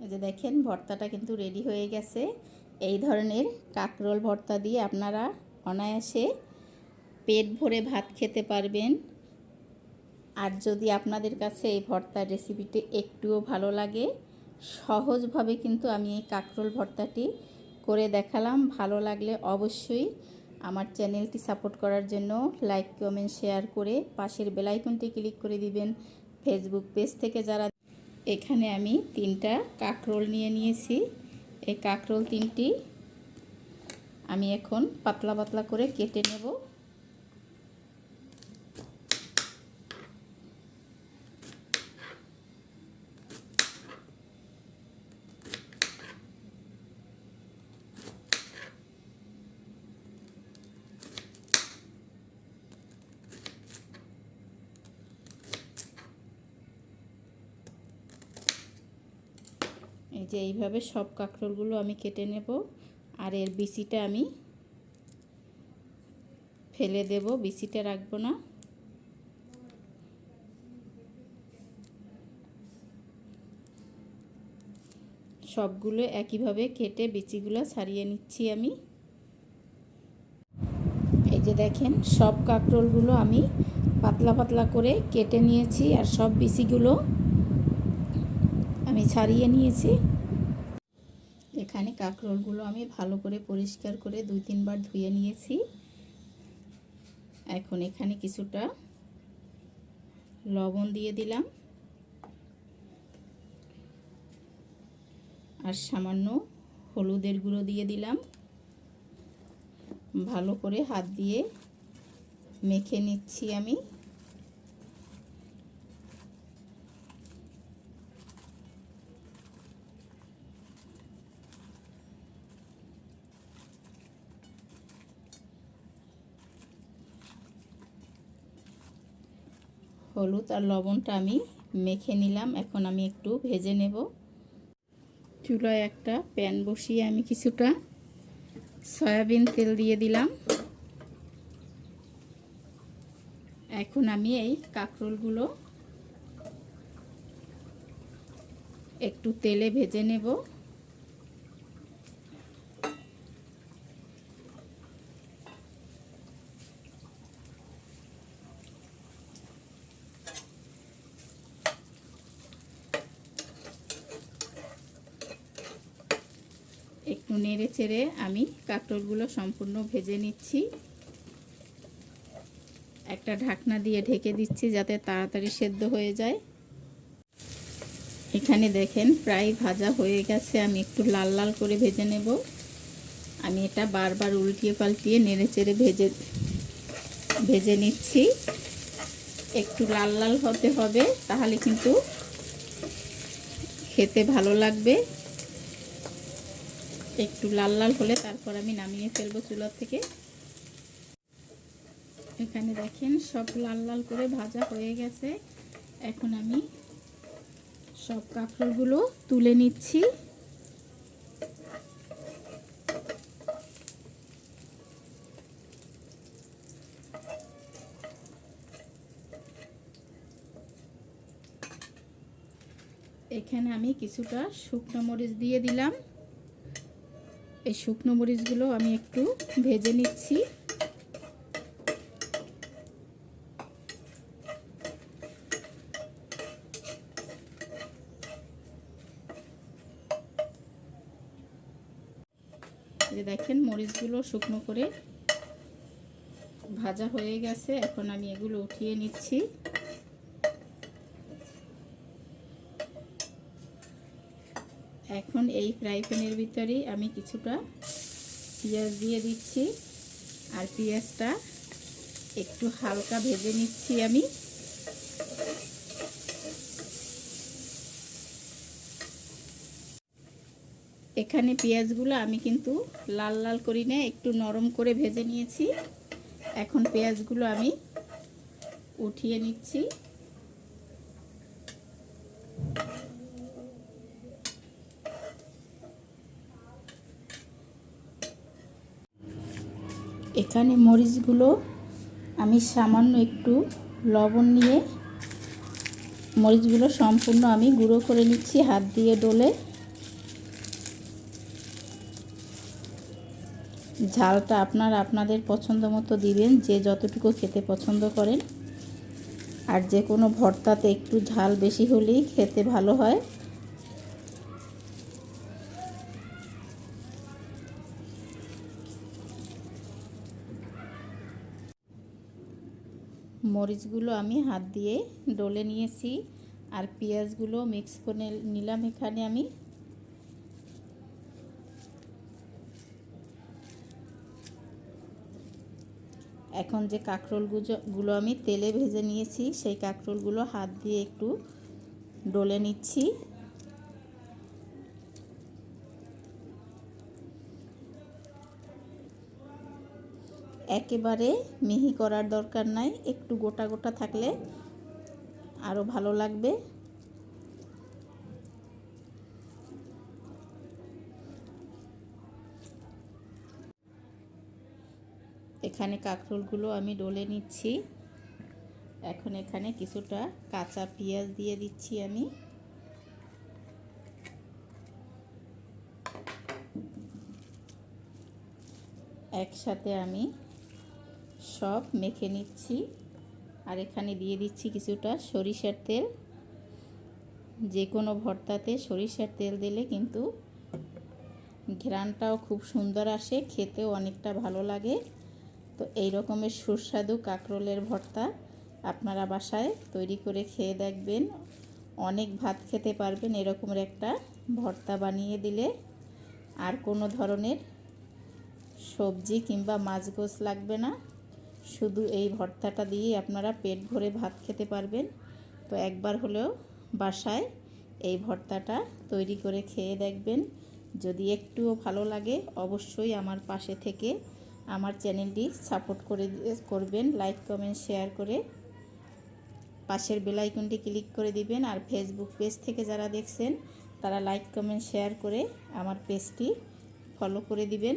এই যে দেখেন, ভর্তাটা কিন্তু রেডি হয়ে গেছে। এই ধরনের কাকরোল ভর্তা দিয়ে আপনারা অনায়াসে পেট ভরে ভাত খেতে পারবেন। আর যদি আপনাদের কাছে এই ভর্তার রেসিপিটি একটুও ভালো লাগে, সহজভাবে কিন্তু আমি এই কাকরোল ভর্তাটি করে দেখালাম। ভালো লাগলে অবশ্যই আমার চ্যানেলটি সাপোর্ট করার জন্য লাইক, কমেন্ট, শেয়ার করে পাশের বেলাইকনটি ক্লিক করে দিবেন। ফেসবুক পেজ থেকে যারা এখানে আমি তিনটা কাকরোল নিয়ে নিয়েছি। এই কাকরোল তিনটি আমি এখন পাতলা পাতলা করে কেটে নেব। যে এইভাবে সব কাঁকরোলগুলো আমি কেটে নেব আর এর বিচিটা আমি ফেলে দেব, বিচিটা রাখব না। সবগুলো একইভাবে কেটে বিচিগুলো ছাড়িয়ে নিচ্ছি আমি। এই যে দেখেন, সব কাঁকরোলগুলো আমি পাতলা পাতলা করে কেটে নিয়েছি আর সব বিচিগুলো আমি ছাড়িয়ে নিয়েছি। এখানে কাঁকরোলগুলো আমি ভালো করে পরিষ্কার করে দুই তিনবার ধুয়ে নিয়েছি। এখন এখানে কিছুটা লবণ দিয়ে দিলাম। আর সামান্য হলুদের গুঁড়ো দিয়ে দিলাম। ভালো করে হাত দিয়ে মেখে নিচ্ছি আমি। হলুদ আর লবণটা আমি মেখে নিলাম। এখন আমি একটু ভেজে নেব। চুলায় একটা প্যান বসিয়ে আমি কিছুটা সয়াবিন তেল দিয়ে দিলাম। এখন আমি এই কাঁকরোলগুলো একটু তেলে ভেজে নেব। একটু নেড়ে চেড়ে আমি কাঁকরোলগুলো সম্পূর্ণ ভেজে নিচ্ছি। একটা ঢাকনা দিয়ে ঢেকে দিচ্ছি যাতে তাড়াতাড়ি সেদ্ধ হয়ে যায়। এখানে দেখেন প্রায় ভাজা হয়ে গেছে, আমি একটু লাল লাল করে ভেজে নেব। আমি এটা বারবার উল্টিয়ে পাল্টিয়ে নেড়ে চেড়ে ভেজে ভেজে নিচ্ছি। একটু লাল লাল হতে হবে, তাহলে কিন্তু খেতে ভালো লাগবে। একটু লাল লাল হলে তারপর আমি নামিয়ে ফেলব চুলার থেকে। এখানে দেখেন সব লাল লাল করে ভাজা হয়ে গেছে। এখন আমি সব কাঁকড়গুলো তুলে নিচ্ছি। এখানে আমি কিছুটা শুকনো মরিচ দিয়ে দিলাম। এই শুকনো মরিচগুলো আমি একটু ভেজে নিচ্ছি। যে দেখেন মরিচগুলো শুকনো করে ভাজা হয়ে গেছে, এখন আমি এগুলো উঠিয়ে নিচ্ছি। এখন এই ফ্রাই প্যানের ভিতরেই আমি কিছুটা পেঁয়াজ দিয়ে দিচ্ছি আর পেঁয়াজটা একটু হালকা ভেজে নিচ্ছি আমি। এখানে পেঁয়াজগুলো আমি কিন্তু লাল লাল করি না, একটু নরম করে ভেজে নিয়েছি। এখন পেঁয়াজগুলো আমি উঠিয়ে নিচ্ছি। এখানে মরিচগুলো আমি সামান্য একটু লবণ নিয়ে মরিচগুলো সম্পূর্ণ আমি গুঁড়ো করে নিচ্ছি হাত দিয়ে ডলে। ঝালটা আপনার আপনাদের পছন্দ মতো দিবেন, যে যতটুকু খেতে পছন্দ করেন। আর যে কোনো ভর্তাতে একটু ঝাল বেশি হলেই খেতে ভালো হয়। মরিচগুলো আমি হাত দিয়ে ডলে নিয়েছি আর পেঁয়াজগুলো মিক্স করে নিলাম এখানে আমি। এখন যে কাঁকরোলগুলো আমি তেলে ভেজে নিয়েছি, সেই কাঁকরোলগুলো হাত দিয়ে একটু ডলে নিচ্ছি। একেবারে মিহি করার দরকার নাই, একটু গোটা গোটা থাকলে আরও ভালো লাগবে। এখানে কাঁকরোলগুলো আমি ডলে নিচ্ছি। এখন এখানে কিছুটা কাঁচা পেঁয়াজ দিয়ে দিচ্ছি আমি। একসাথে আমি সব মেখে নিচ্ছি। আর এখানে দিয়ে দিচ্ছি কিছুটা সরিষার তেল। যে কোনো ভর্তাতে সরিষার তেল দিলে কিন্তু ঘ্রানটাও খুব সুন্দর আসে, খেতেও অনেকটা ভালো লাগে। তো এই রকমের সুস্বাদু কাঁকরোলের ভর্তা আপনারা বাসায় তৈরি করে খেয়ে দেখবেন। অনেক ভাত খেতে পারবেন এরকমের একটা ভর্তা বানিয়ে দিলে। আর কোনো ধরনের সবজি কিংবা মাছ গোছ লাগবে না। শুধু এই ভর্তাটা দিয়েই আপনারা পেট ভরে ভাত খেতে পারবেন। তো একবার হলেও বাসায় এই ভর্তাটা তৈরি করে খেয়ে দেখবেন। যদি একটুও ভালো লাগে, অবশ্যই আমার পাশে থেকে আমার চ্যানেলটি সাপোর্ট করে করবেন, লাইক, কমেন্ট, শেয়ার করে পাশের বেলাইকনটি ক্লিক করে দিবেন। আর ফেসবুক পেজ থেকে যারা দেখছেন, তারা লাইক, কমেন্ট, শেয়ার করে আমার পেজটি ফলো করে দিবেন।